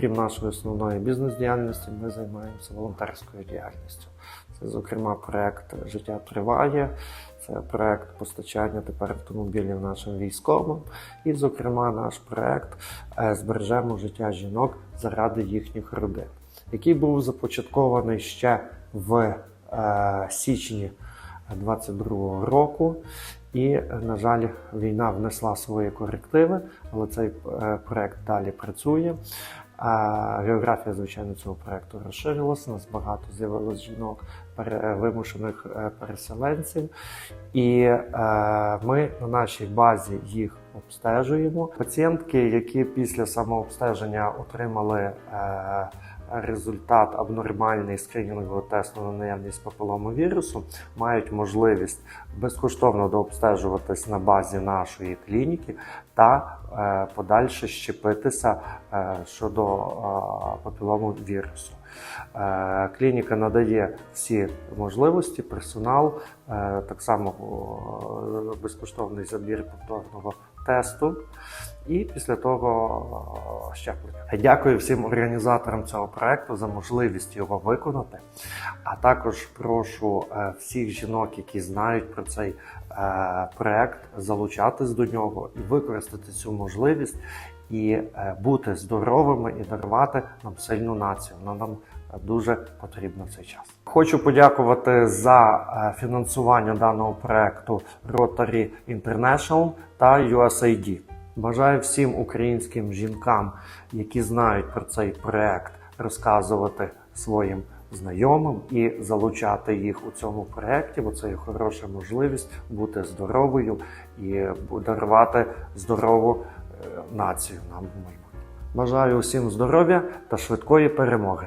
Крім нашої основної бізнес-діяльності, ми займаємося волонтерською діяльністю. Це, зокрема, проект Життя триває. Це проект постачання тепер автомобілів нашим військовим. І, зокрема, наш проект е, Збережемо життя жінок заради їхніх родин, який був започаткований ще в е, січні 22-го року. І, на жаль, війна внесла свої корективи, але цей е, проект далі працює. Географія, звичайно, цього проекту розширилася. Нас багато з'явилось жінок, вимушених е, переселенців, і е, ми на нашій базі їх обстежуємо. Пацієнтки, які після самообстеження отримали е, результат абнормальний скринінгового тесту на наявність папіломовірусу, мають можливість безкоштовно дообстежуватись на базі нашої клініки та е, подальше щепитися е, щодо е, папіломовірусу. Клініка надає всі можливості, персонал, так само безкоштовний забір повторного тесту. І після того е, щеплення. Дякую всім організаторам цього проекту за можливість його виконати. А також прошу е, всіх жінок, які знають про цей е, проект, залучатись до нього і використати цю можливість і бути здоровими і дарувати нам сильну націю. Вона нам дуже потрібна в цей час. Хочу подякувати за фінансування даного проекту Rotary International та USAID. Бажаю всім українським жінкам, які знають про цей проект, розказувати своїм знайомим і залучати їх у цьому проєкті, бо це є хороша можливість бути здоровою і дарувати здорову е, націю нам в майбутньому. Бажаю усім здоров'я та швидкої перемоги.